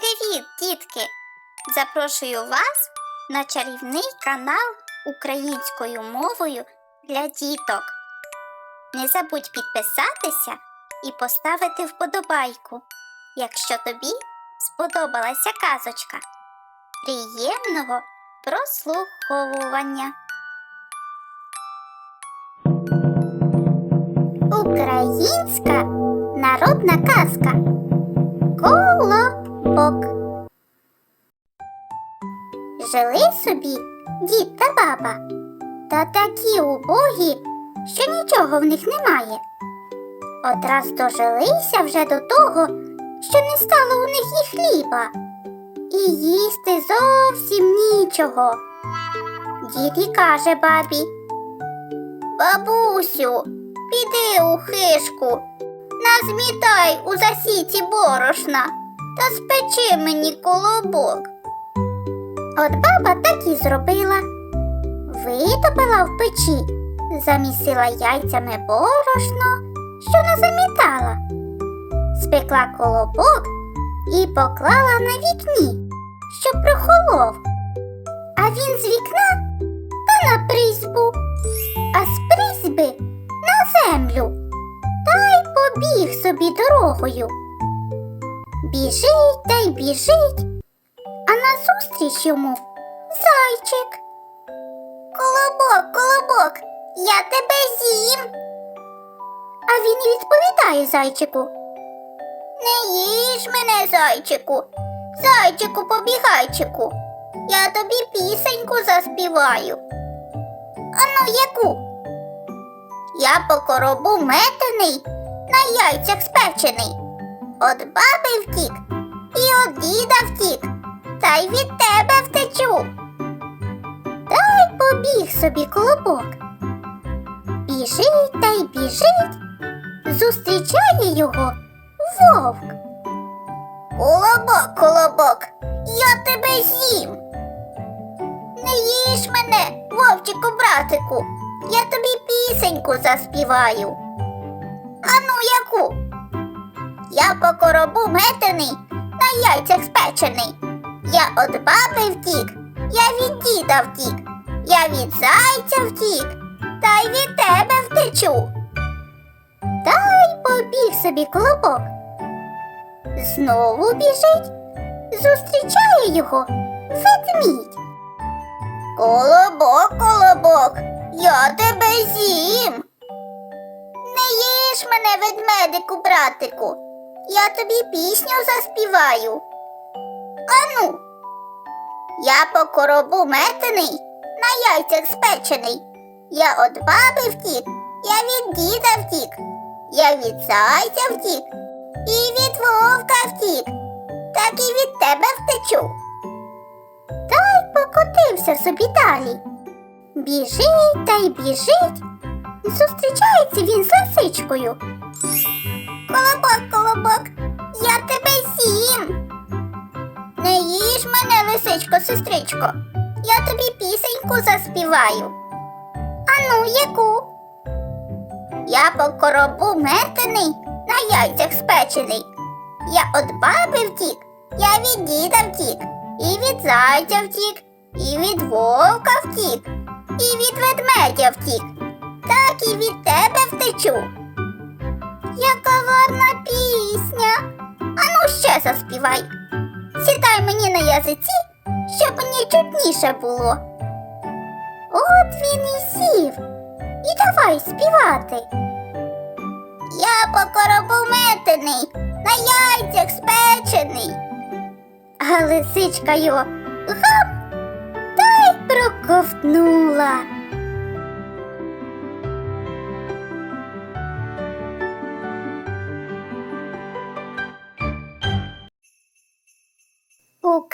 Привіт, дітки! Запрошую вас на чарівний канал українською мовою для діток. Не забудь підписатися і поставити вподобайку, якщо тобі сподобалася казочка. Приємного прослуховування. Українська народна казка. Колобок. Жили собі дід та баба, та такі убогі, що нічого в них немає. Одраз дожилися вже до того, що не стало у них і хліба, і їсти зовсім нічого. Дід і каже бабі. Бабусю, піди у хишку, назмітай у засіці борошна та спечи мені колобок. От баба так і зробила. Витопила в печі, замісила яйцями борошно, що назамітала, спекла колобок і поклала на вікні, щоб прохолов. А він з вікна та на призьбу, а з призьби на землю. Та й побіг собі дорогою. Біжить та й біжить, а назустріч йому зайчик. Колобок, колобок, я тебе з'їм. А він відповідає зайчику. Не їж мене, зайчику, зайчику побігайчику. Я тобі пісеньку заспіваю. Ану, яку? Я по коробу метений, на яйцях спечений. От баби втік, і от діда втік, та й від тебе втечу. Та й побіг собі колобок. Біжить та й біжить, зустрічає його вовк. Колобок, колобок, я тебе з'їм. Не їж мене, вовчику братику, я тобі пісеньку заспіваю. Я по коробу метений, на яйцях спечений. Я от баби втік, я від діда втік, я від зайця втік, та й від тебе втечу. Та й побіг собі колобок. Знову біжить, зустрічає його ведмідь. Колобок, колобок, я тебе з'їм. Не їж мене, ведмедику, братику, я тобі пісню заспіваю. Ану, я по коробу метений, на яйцях спечений. Я от баби втік, я від діда втік, я від зайця втік, і від вовка втік, так і від тебе втечу. Та й покотився собі далі. Біжить та й біжить. Зустрічається він з лисичкою. Колобок, колобок, я тебе з'їм. Не їж мене, лисичко, сестричко. Я тобі пісеньку заспіваю. Ану, яку? Я по коробу метений, на яйцях спечений. Я от баби втік, я від діда втік, і від зайця втік, і від вовка втік, і від ведмедя втік, так і від тебе втечу. Яка гарна пісня. Ану ще заспівай. Сідай мені на язиці, щоб мені чутніше було. От він і сів. І давай співати. Я по коробу метений, на яйцях спечений. А лисичка його гап та й проковтнула.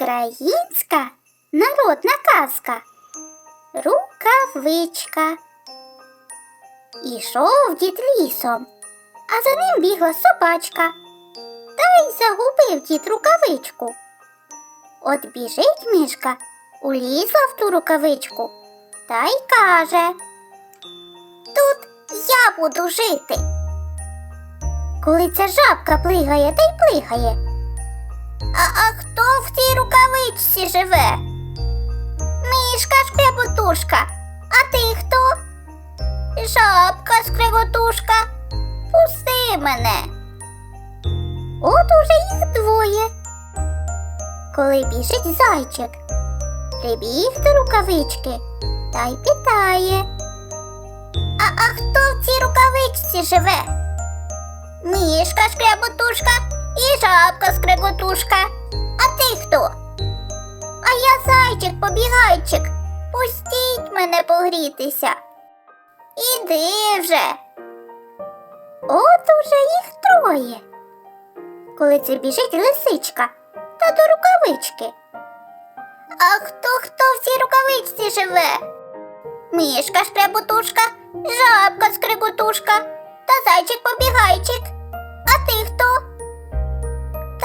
Українська народна казка. Рукавичка. Ішов дід лісом, а за ним бігла собачка. Та й загубив дід рукавичку. От біжить мішка, улізла в ту рукавичку та й каже Тут я буду жити. Коли ця жабка плигає та й плигає. А, а хто в цій рукавичці живе? Мишка шкряботушка. А ти хто? Жабка скреготушка. Пусти мене. От уже їх двоє. Коли біжить зайчик, прибіг до рукавички та й питає. А, а хто в цій рукавичці живе? Мішка шкряботушка жабка скреготушка. А ти хто? А я зайчик побігайчик. Пустіть мене погрітися. Іди вже. От уже їх троє. Коли це біжить лисичка та до рукавички. А хто хто в цій рукавичці живе? Мішка шкряботушка, жабка скриготушка та зайчик побігайчик. А ти хто?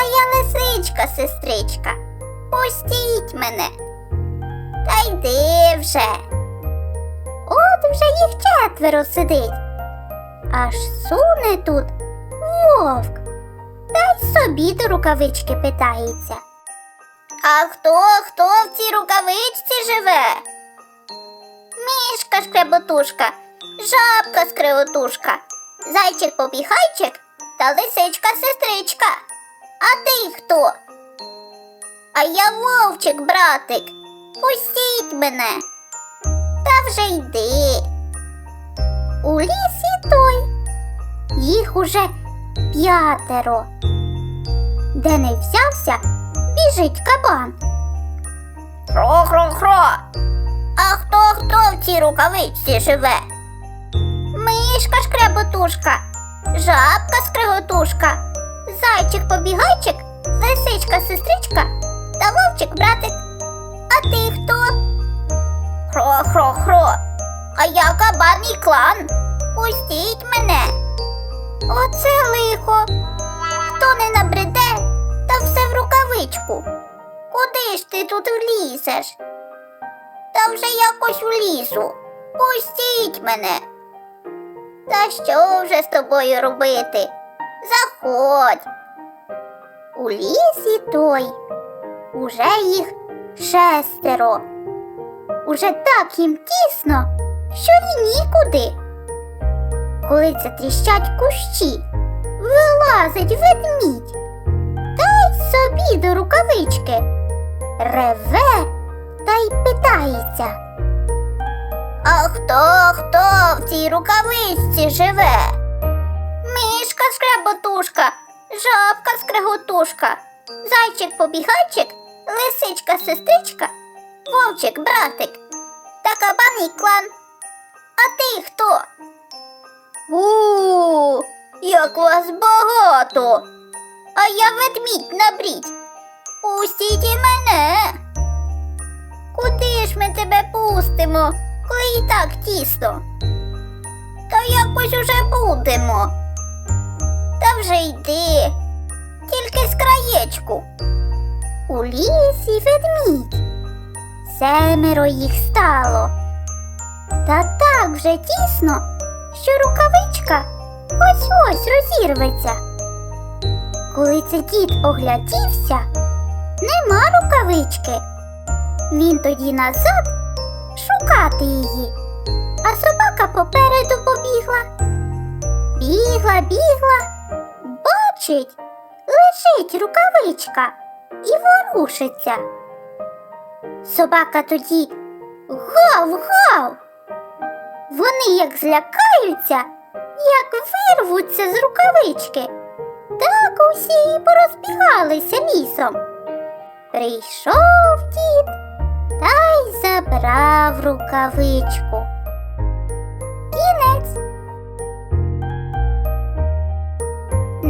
Та я лисичка, сестричка. Пустіть мене. Та йди вже. От вже їх четверо сидить. Аж суне тут вовк. Та й собі до рукавички питається. А хто хто в цій рукавичці живе? Мішка шкреботушка, жабка скрилотушка, зайчик побігайчик та лисичка сестричка. А ти хто? А я вовчик, братик. Пустіть мене. Та вже йди. У лісі той. Їх уже п'ятеро. Де не взявся, біжить кабан. Хро-хро-хро. А хто хто в цій рукавичці живе? Мишка шкреботушка, жабка скриготушка, зайчик побігайчик, лисичка сестричка та вовчик братик. А ти хто? Хро-хро-хро. А я кабан і клан. Пустіть мене. Оце лихо. Хто не набреде, та все в рукавичку. Куди ж ти тут влізеш? Та вже якось у лісу. Пустіть мене. Та що вже з тобою робити? Заходь. У лісі той. Уже їх шестеро. Уже так їм тісно, що й нікуди. Коли це тріщать кущі, вилазить ведмідь. Та й собі до рукавички. Реве та й питається. А хто хто в цій рукавичці живе? Мишка скреботушка, жабка скреготушка, зайчик побігайчик, лисичка сестричка, вовчик братик та кабан клан. А ти хто? У, як вас багато. А я ведмідь набрідь. Пустіть і мене. Куди ж ми тебе пустимо, коли і так тісно? Та якось уже будемо. Вже йди, тільки з краєчку. У лісі ведмідь. Семеро їх стало. Та так вже тісно, що рукавичка ось ось розірветься. Коли це дід оглядівся, нема рукавички. Він тоді назад шукати її, а собака попереду побігла. Бігла, бігла, бачить, лежить рукавичка і ворушиться. Собака тоді гав-гав. Вони як злякаються, як вирвуться з рукавички. Так усі і порозбігалися лісом. Прийшов дід та й забрав рукавичку.